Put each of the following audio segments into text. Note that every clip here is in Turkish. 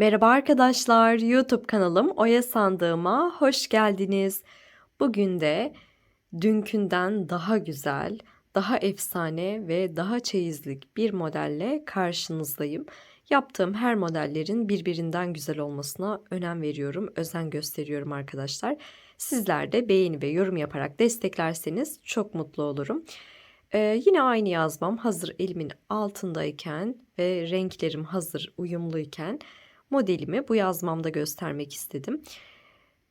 Merhaba arkadaşlar, YouTube kanalım Oya Sandığıma hoş geldiniz. Bugün de dünkünden daha güzel, daha efsane ve daha çeyizlik bir modelle karşınızdayım. Yaptığım her modellerin birbirinden güzel olmasına önem veriyorum, özen gösteriyorum arkadaşlar. Sizler de beğeni ve yorum yaparak desteklerseniz çok mutlu olurum. Ee, yine aynı yazmam hazır elimin altındayken ve renklerim hazır uyumluyken modelimi bu yazmamda göstermek istedim.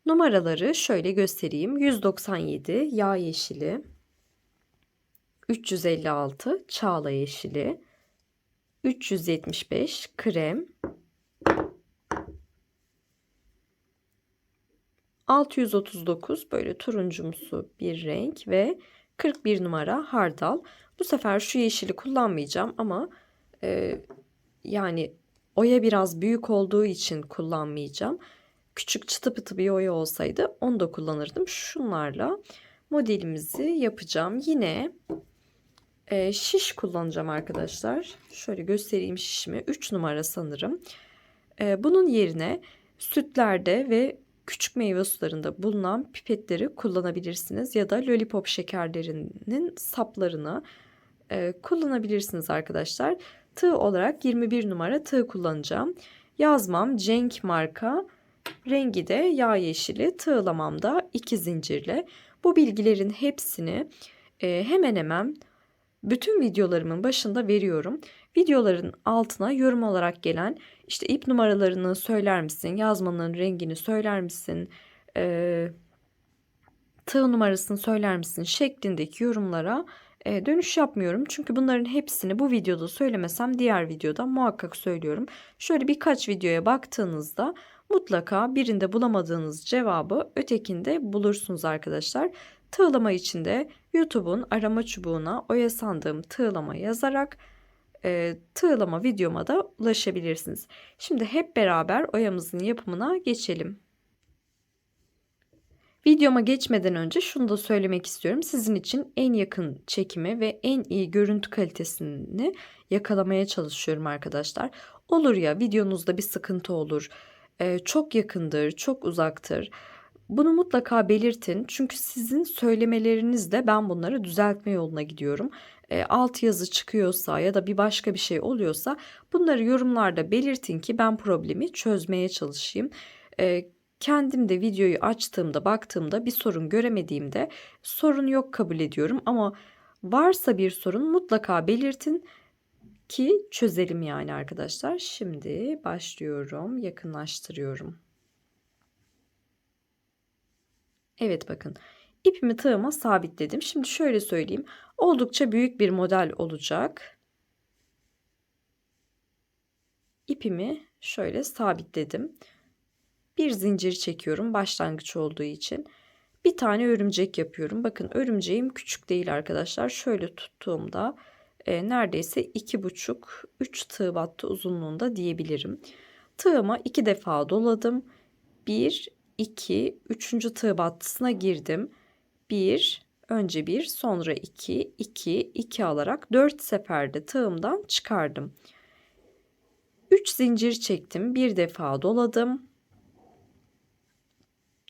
Numaraları şöyle göstereyim. 197 yağ yeşili, 356 çağla yeşili, 375 krem, 639 böyle turuncumsu bir renk ve 41 numara hardal. Bu sefer şu yeşili kullanmayacağım ama e, yani oya biraz büyük olduğu için kullanmayacağım. Küçük çıtı pıtı bir oya olsaydı onu da kullanırdım. Şunlarla modelimizi yapacağım. Yine e, şiş kullanacağım arkadaşlar. Şöyle göstereyim şişimi. 3 numara sanırım. E, bunun yerine sütlerde ve küçük meyve sularında bulunan pipetleri kullanabilirsiniz ya da lollipop şekerlerinin saplarını e, kullanabilirsiniz arkadaşlar. Tığ olarak 21 numara tığ kullanacağım. Yazmam Cenk marka. Rengi de yağ yeşili. Tığlamam da 2 zincirle. Bu bilgilerin hepsini e, hemen hemen bütün videolarımın başında veriyorum. Videoların altına yorum olarak gelen işte ip numaralarını söyler misin? Yazmanın rengini söyler misin? E, tığ numarasını söyler misin? Şeklindeki yorumlara e, dönüş yapmıyorum. Çünkü bunların hepsini bu videoda söylemesem diğer videoda muhakkak söylüyorum. Şöyle birkaç videoya baktığınızda mutlaka birinde bulamadığınız cevabı ötekinde bulursunuz arkadaşlar. Tığlama içinde YouTube'un arama çubuğuna oya sandığım tığlama yazarak e, tığlama videoma da ulaşabilirsiniz. Şimdi hep beraber oyamızın yapımına geçelim. Videoma geçmeden önce şunu da söylemek istiyorum. Sizin için en yakın çekimi ve en iyi görüntü kalitesini yakalamaya çalışıyorum arkadaşlar. Olur ya videonuzda bir sıkıntı olur. Ee, çok yakındır, çok uzaktır. Bunu mutlaka belirtin. Çünkü sizin söylemelerinizde ben bunları düzeltme yoluna gidiyorum. E, alt yazı çıkıyorsa ya da bir başka bir şey oluyorsa bunları yorumlarda belirtin ki ben problemi çözmeye çalışayım. E, kendim de videoyu açtığımda baktığımda bir sorun göremediğimde sorun yok kabul ediyorum ama varsa bir sorun mutlaka belirtin ki çözelim yani arkadaşlar. Şimdi başlıyorum yakınlaştırıyorum. Evet bakın ipimi tığıma sabitledim. Şimdi şöyle söyleyeyim oldukça büyük bir model olacak. İpimi şöyle sabitledim bir zincir çekiyorum başlangıç olduğu için. Bir tane örümcek yapıyorum. Bakın örümceğim küçük değil arkadaşlar. Şöyle tuttuğumda e, neredeyse iki buçuk üç tığ battı uzunluğunda diyebilirim. Tığıma iki defa doladım. Bir, iki, üçüncü tığ battısına girdim. Bir, önce bir, sonra iki, iki, iki alarak dört seferde tığımdan çıkardım. Üç zincir çektim. Bir defa doladım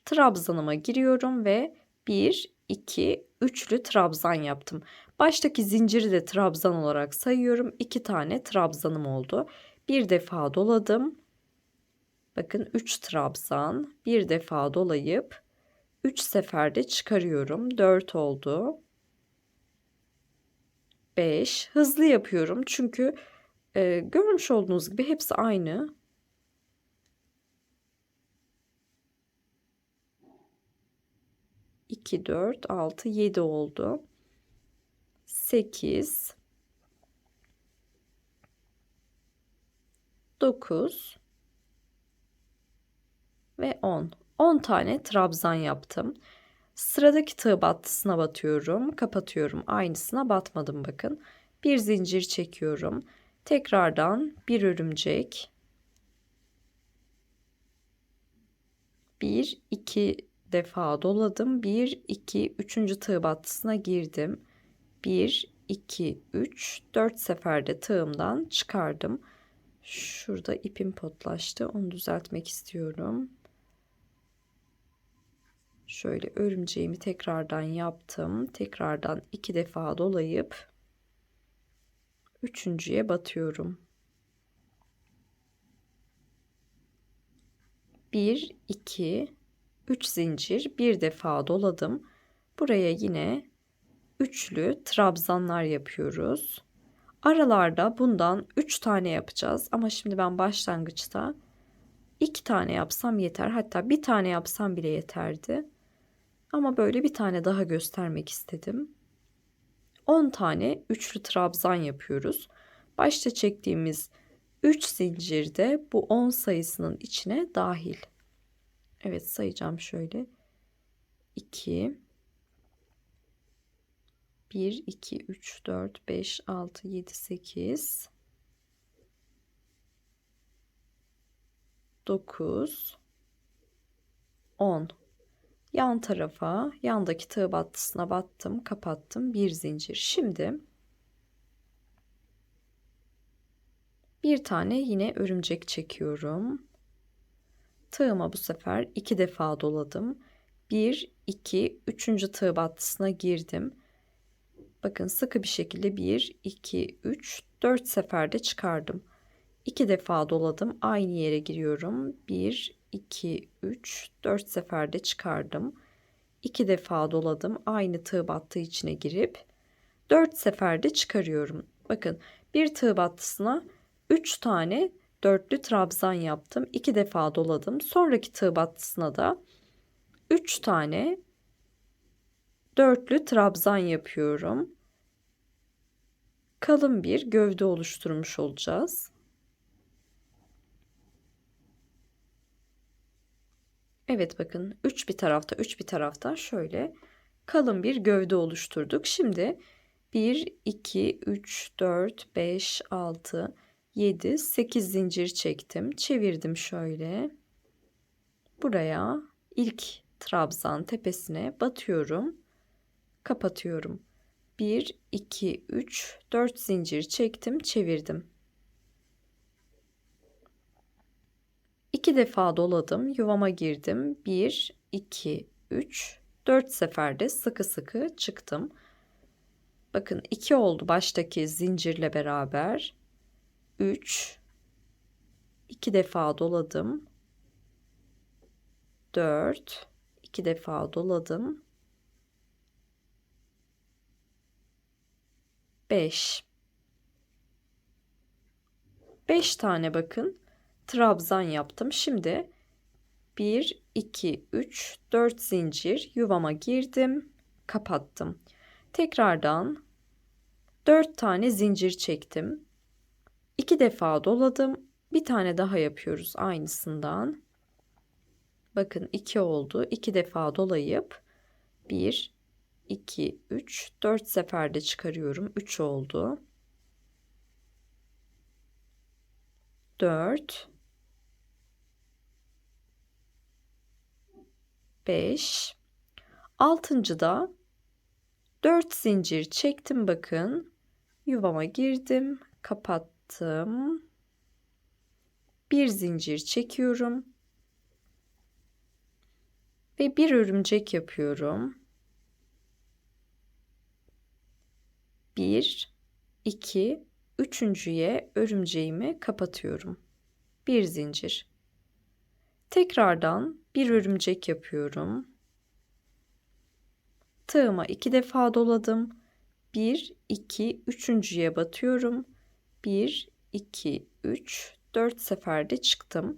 trabzanıma giriyorum ve 1, 2, üçlü trabzan yaptım. Baştaki zinciri de trabzan olarak sayıyorum. 2 tane trabzanım oldu. Bir defa doladım. Bakın 3 trabzan. Bir defa dolayıp 3 seferde çıkarıyorum. 4 oldu. 5. Hızlı yapıyorum çünkü e, görmüş olduğunuz gibi hepsi aynı. 2, 4, 6, 7 oldu. 8, 9 ve 10. 10 tane trabzan yaptım. Sıradaki tığ battısına batıyorum. Kapatıyorum. Aynısına batmadım bakın. Bir zincir çekiyorum. Tekrardan bir örümcek. 1 2 defa doladım. 1, 2, 3. tığ battısına girdim. 1, 2, 3, 4 seferde tığımdan çıkardım. Şurada ipim potlaştı. Onu düzeltmek istiyorum. Şöyle örümceğimi tekrardan yaptım. Tekrardan iki defa dolayıp üçüncüye batıyorum. 1 2 3 zincir bir defa doladım. Buraya yine üçlü trabzanlar yapıyoruz. Aralarda bundan 3 tane yapacağız ama şimdi ben başlangıçta 2 tane yapsam yeter. Hatta bir tane yapsam bile yeterdi. Ama böyle bir tane daha göstermek istedim. 10 tane üçlü trabzan yapıyoruz. Başta çektiğimiz 3 zincir de bu 10 sayısının içine dahil. Evet sayacağım şöyle. 2 1 2 3 4 5 6 7 8 9 10 yan tarafa yandaki tığ battısına battım kapattım. Bir zincir. Şimdi bir tane yine örümcek çekiyorum tığıma bu sefer iki defa doladım 1 2 3. tığ battısına girdim bakın sıkı bir şekilde 1 2 3 4 seferde çıkardım 2 defa doladım aynı yere giriyorum 1 2, 3, 4 seferde çıkardım. 2 defa doladım. Aynı tığ battığı içine girip 4 seferde çıkarıyorum. Bakın bir tığ battısına 3 tane dörtlü trabzan yaptım. 2 defa doladım. Sonraki tığ battısına da 3 tane dörtlü trabzan yapıyorum. Kalın bir gövde oluşturmuş olacağız. Evet bakın 3 bir tarafta 3 bir tarafta şöyle kalın bir gövde oluşturduk. Şimdi 1, 2, 3, 4, 5, 6, 7, 8 zincir çektim. Çevirdim şöyle. Buraya ilk trabzan tepesine batıyorum. Kapatıyorum. 1, 2, 3, 4 zincir çektim. Çevirdim. İki defa doladım. Yuvama girdim. 1, 2, 3, 4 seferde sıkı sıkı çıktım. Bakın 2 oldu baştaki zincirle beraber. 3, 2 defa doladım. 4, 2 defa doladım. 5 5 tane bakın trabzan yaptım. Şimdi 1, 2, 3, 4 zincir yuvama girdim. Kapattım. Tekrardan 4 tane zincir çektim. 2 defa doladım. Bir tane daha yapıyoruz aynısından. Bakın 2 oldu. 2 defa dolayıp 1, 2, 3, 4 seferde çıkarıyorum. 3 oldu. 4 5 altıncıda 4 zincir çektim bakın yuvama girdim kapattım bir zincir çekiyorum ve bir örümcek yapıyorum 1 2 üçüncüye örümceğimi kapatıyorum bir zincir Tekrardan bir örümcek yapıyorum. Tığıma iki defa doladım. 1, 2, üçüncüye batıyorum. 1, 2, 3, 4 seferde çıktım.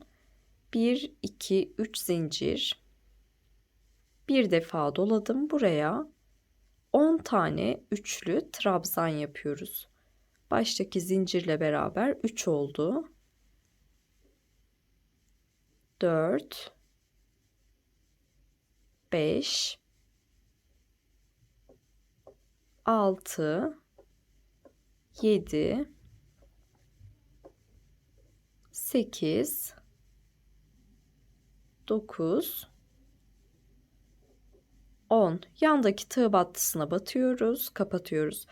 1, 2, 3 zincir. Bir defa doladım. Buraya 10 tane üçlü trabzan yapıyoruz. Baştaki zincirle beraber 3 oldu. 4 5 6 7 8 9 10 yandaki tığ battısına batıyoruz kapatıyoruz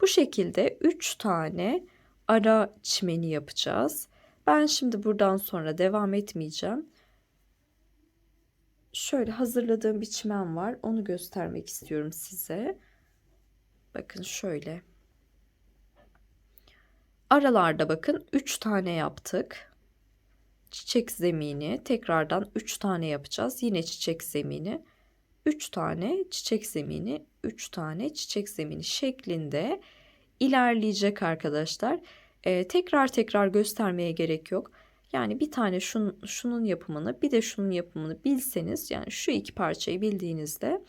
bu şekilde 3 tane ara çimeni yapacağız Ben şimdi buradan sonra devam etmeyeceğim. Şöyle hazırladığım bir çimen var. Onu göstermek istiyorum size. Bakın şöyle. Aralarda bakın 3 tane yaptık. Çiçek zemini tekrardan 3 tane yapacağız. Yine çiçek zemini. 3 tane çiçek zemini, 3 tane çiçek zemini şeklinde ilerleyecek arkadaşlar. Ee, tekrar tekrar göstermeye gerek yok. Yani bir tane şun, şunun yapımını bir de şunun yapımını bilseniz yani şu iki parçayı bildiğinizde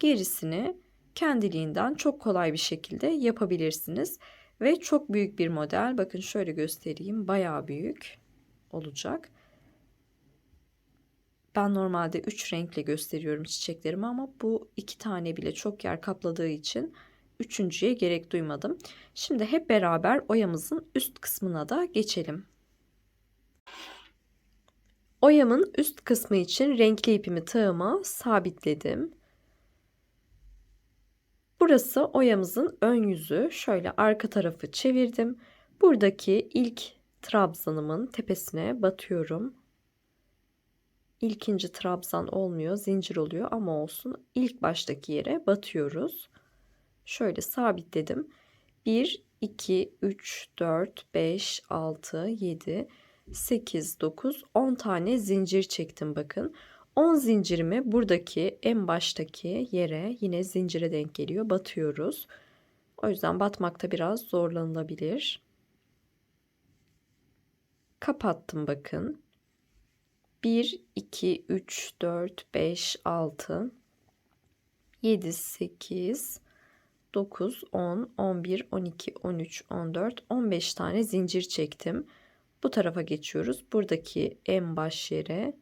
gerisini kendiliğinden çok kolay bir şekilde yapabilirsiniz. Ve çok büyük bir model. Bakın şöyle göstereyim. Bayağı büyük olacak. Ben normalde 3 renkle gösteriyorum çiçeklerimi ama bu iki tane bile çok yer kapladığı için üçüncüye gerek duymadım. Şimdi hep beraber oyamızın üst kısmına da geçelim. Oyamın üst kısmı için renkli ipimi tığıma sabitledim. Burası oyamızın ön yüzü. Şöyle arka tarafı çevirdim. Buradaki ilk trabzanımın tepesine batıyorum. İlkinci trabzan olmuyor, zincir oluyor ama olsun. İlk baştaki yere batıyoruz. Şöyle sabitledim. 1, 2, 3, 4, 5, 6, 7, 8, 9, 10 tane zincir çektim bakın. 10 zincirimi buradaki en baştaki yere yine zincire denk geliyor. Batıyoruz. O yüzden batmakta biraz zorlanılabilir. Kapattım bakın. 1, 2, 3, 4, 5, 6, 7, 8, 9, 10, 11, 12, 13, 14, 15 tane zincir çektim. Bu tarafa geçiyoruz. Buradaki en baş yere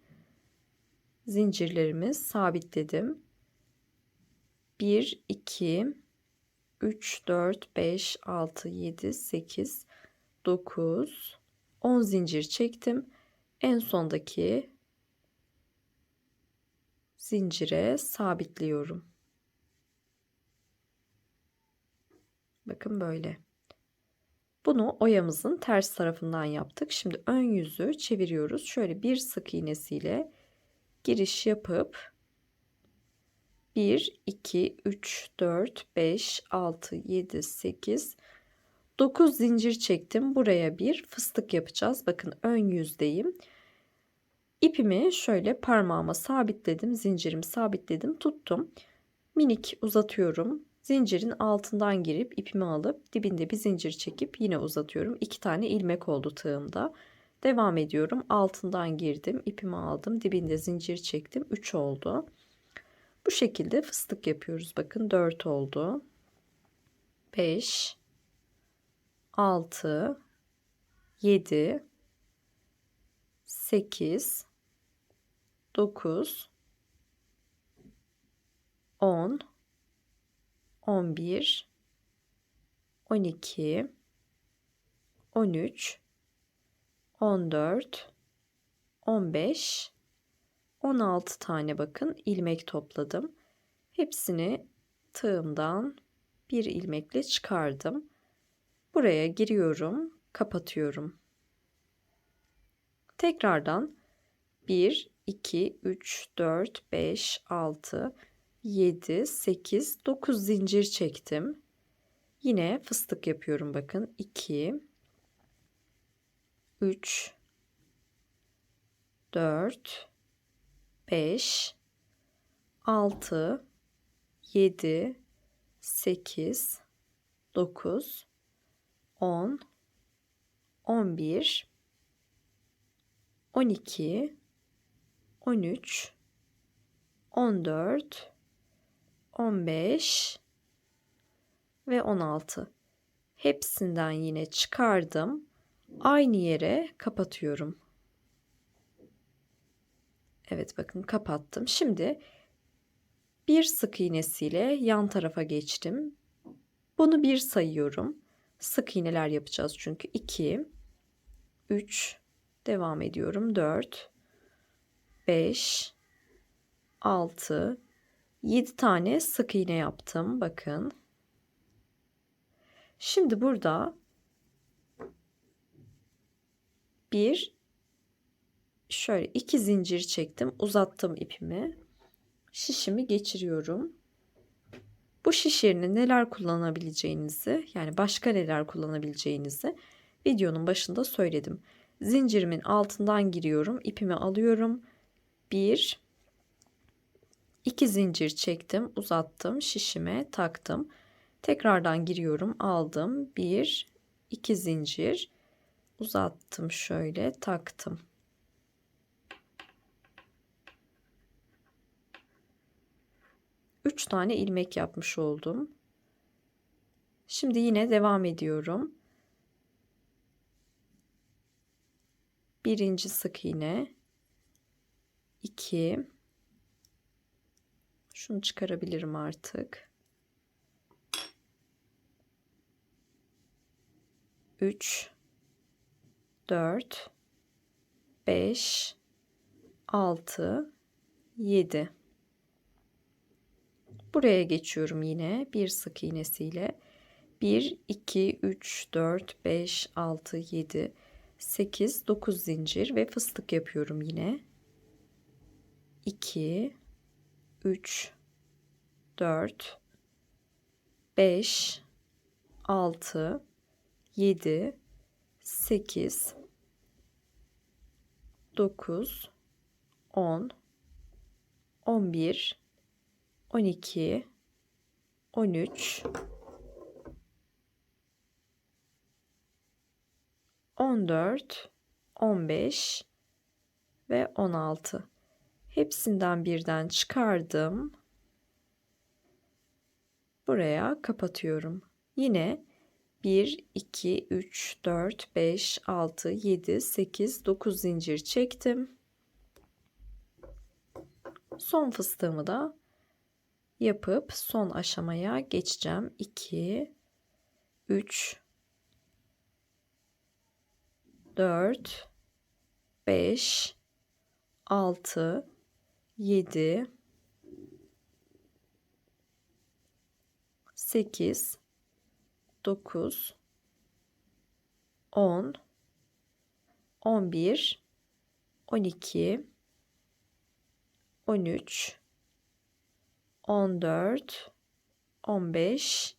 zincirlerimi sabitledim. 1, 2, 3, 4, 5, 6, 7, 8, 9, 10 zincir çektim. En sondaki zincire sabitliyorum. Bakın böyle. Bunu oyamızın ters tarafından yaptık. Şimdi ön yüzü çeviriyoruz. Şöyle bir sık iğnesiyle giriş yapıp 1, 2, 3, 4, 5, 6, 7, 8, 9 zincir çektim. Buraya bir fıstık yapacağız. Bakın ön yüzdeyim. İpimi şöyle parmağıma sabitledim. Zincirimi sabitledim. Tuttum. Minik uzatıyorum. Zincirin altından girip ipimi alıp dibinde bir zincir çekip yine uzatıyorum. İki tane ilmek oldu tığımda. Devam ediyorum. Altından girdim. ipimi aldım. Dibinde zincir çektim. 3 oldu. Bu şekilde fıstık yapıyoruz. Bakın 4 oldu. 5 6 7 8 9 10 11 12 13 14 15 16 tane bakın ilmek topladım. Hepsini tığımdan bir ilmekle çıkardım. Buraya giriyorum, kapatıyorum. Tekrardan 1 2 3 4 5 6 7 8 9 zincir çektim. Yine fıstık yapıyorum bakın. 2 3 4 5 6 7 8 9 10 11 12 13 14 15 ve 16 hepsinden yine çıkardım. Aynı yere kapatıyorum. Evet bakın kapattım. Şimdi bir sık iğnesiyle yan tarafa geçtim. Bunu bir sayıyorum sık iğneler yapacağız çünkü 2 3 devam ediyorum 4 5 6 7 tane sık iğne yaptım bakın şimdi burada bir şöyle iki zincir çektim. Uzattım ipimi. Şişimi geçiriyorum. Bu şiş yerine neler kullanabileceğinizi yani başka neler kullanabileceğinizi videonun başında söyledim. Zincirimin altından giriyorum. ipimi alıyorum. Bir, iki zincir çektim. Uzattım. Şişime taktım. Tekrardan giriyorum. Aldım. Bir, iki zincir. Uzattım şöyle taktım. 3 tane ilmek yapmış oldum. Şimdi yine devam ediyorum. Birinci sık iğne, 2 şunu çıkarabilirim artık. 3 4 5 6 7 Buraya geçiyorum yine bir sık iğnesiyle. 1, 2, 3, 4, 5, 6, 7, 8, 9 zincir ve fıstık yapıyorum yine. 2, 3, 4, 5, 6, 7, 8, 9, 10, 11, 12 13 14 15 ve 16 hepsinden birden çıkardım. Buraya kapatıyorum. Yine 1 2 3 4 5 6 7 8 9 zincir çektim. Son fıstığımı da yapıp son aşamaya geçeceğim. 2 3 4 5 6 7 8 9 10 11 12 13 14, 15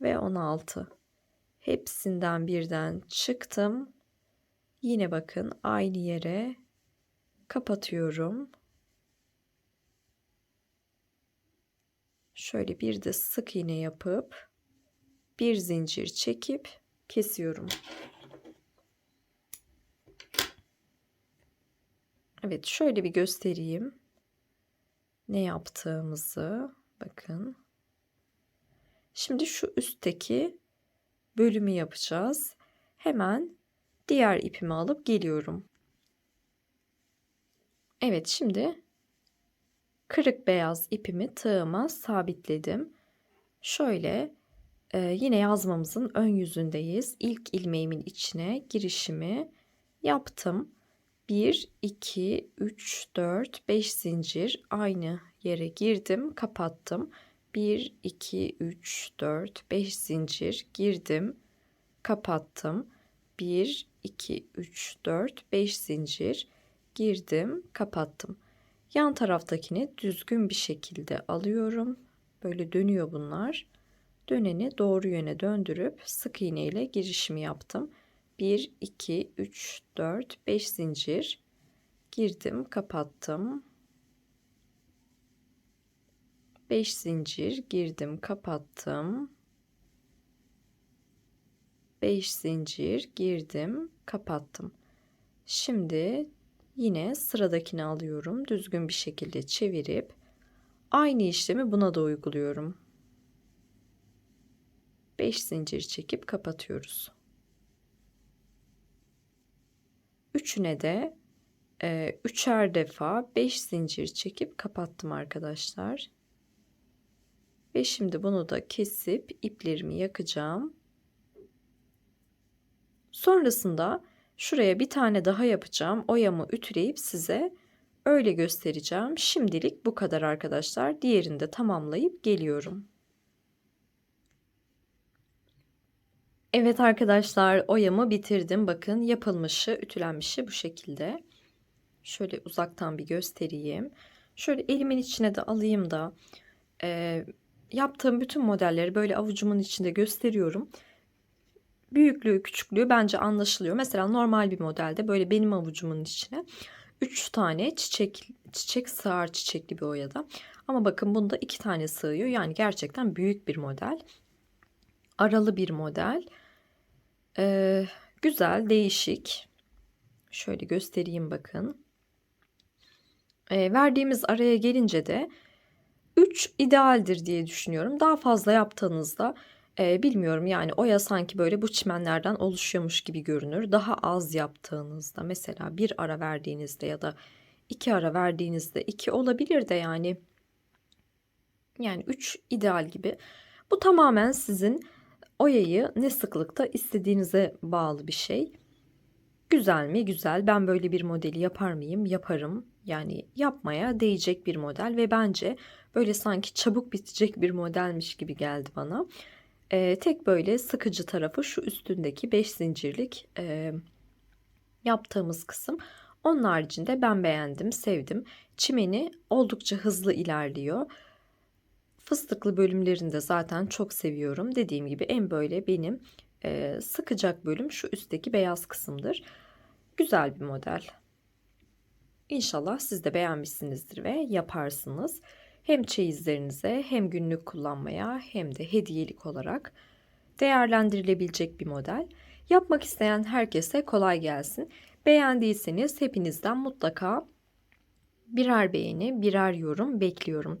ve 16. Hepsinden birden çıktım. Yine bakın aynı yere kapatıyorum. Şöyle bir de sık iğne yapıp bir zincir çekip kesiyorum. Evet şöyle bir göstereyim ne yaptığımızı bakın. Şimdi şu üstteki bölümü yapacağız. Hemen diğer ipimi alıp geliyorum. Evet şimdi kırık beyaz ipimi tığıma sabitledim. Şöyle e, yine yazmamızın ön yüzündeyiz. İlk ilmeğimin içine girişimi yaptım. 1, 2, 3, 4, 5 zincir aynı yere girdim, kapattım. 1, 2, 3, 4, 5 zincir girdim, kapattım. 1, 2, 3, 4, 5 zincir girdim, kapattım. Yan taraftakini düzgün bir şekilde alıyorum. Böyle dönüyor bunlar. Döneni doğru yöne döndürüp sık iğne ile girişimi yaptım. 1, 2, 3, 4, 5 zincir girdim, kapattım. 5 zincir girdim, kapattım. 5 zincir girdim, kapattım. Şimdi yine sıradakini alıyorum. Düzgün bir şekilde çevirip aynı işlemi buna da uyguluyorum. 5 zincir çekip kapatıyoruz. Üçüne de e, üçer defa 5 zincir çekip kapattım arkadaşlar. Ve şimdi bunu da kesip iplerimi yakacağım. Sonrasında şuraya bir tane daha yapacağım. Oyamı ütüleyip size öyle göstereceğim. Şimdilik bu kadar arkadaşlar. Diğerini de tamamlayıp geliyorum. Evet arkadaşlar oyamı bitirdim. Bakın yapılmışı, ütülenmişi bu şekilde. Şöyle uzaktan bir göstereyim. Şöyle elimin içine de alayım da e, yaptığım bütün modelleri böyle avucumun içinde gösteriyorum. Büyüklüğü, küçüklüğü bence anlaşılıyor. Mesela normal bir modelde böyle benim avucumun içine 3 tane çiçek çiçek sığar çiçekli bir oyada. Ama bakın bunda 2 tane sığıyor. Yani gerçekten büyük bir model. Aralı bir model. Ee, güzel, değişik. Şöyle göstereyim bakın. Ee, verdiğimiz araya gelince de 3 idealdir diye düşünüyorum. Daha fazla yaptığınızda e, bilmiyorum yani oya sanki böyle bu çimenlerden oluşuyormuş gibi görünür. Daha az yaptığınızda mesela bir ara verdiğinizde ya da iki ara verdiğinizde iki olabilir de yani yani 3 ideal gibi. Bu tamamen sizin oyayı ne sıklıkta istediğinize bağlı bir şey. Güzel mi? Güzel. Ben böyle bir modeli yapar mıyım? Yaparım. Yani yapmaya değecek bir model ve bence böyle sanki çabuk bitecek bir modelmiş gibi geldi bana. Ee, tek böyle sıkıcı tarafı şu üstündeki 5 zincirlik e, yaptığımız kısım. Onun haricinde ben beğendim, sevdim. Çimeni oldukça hızlı ilerliyor. Fıstıklı bölümlerini de zaten çok seviyorum. Dediğim gibi en böyle benim e, sıkacak bölüm şu üstteki beyaz kısımdır. Güzel bir model. İnşallah siz de beğenmişsinizdir ve yaparsınız. Hem çeyizlerinize hem günlük kullanmaya hem de hediyelik olarak değerlendirilebilecek bir model. Yapmak isteyen herkese kolay gelsin. Beğendiyseniz hepinizden mutlaka birer beğeni, birer yorum bekliyorum.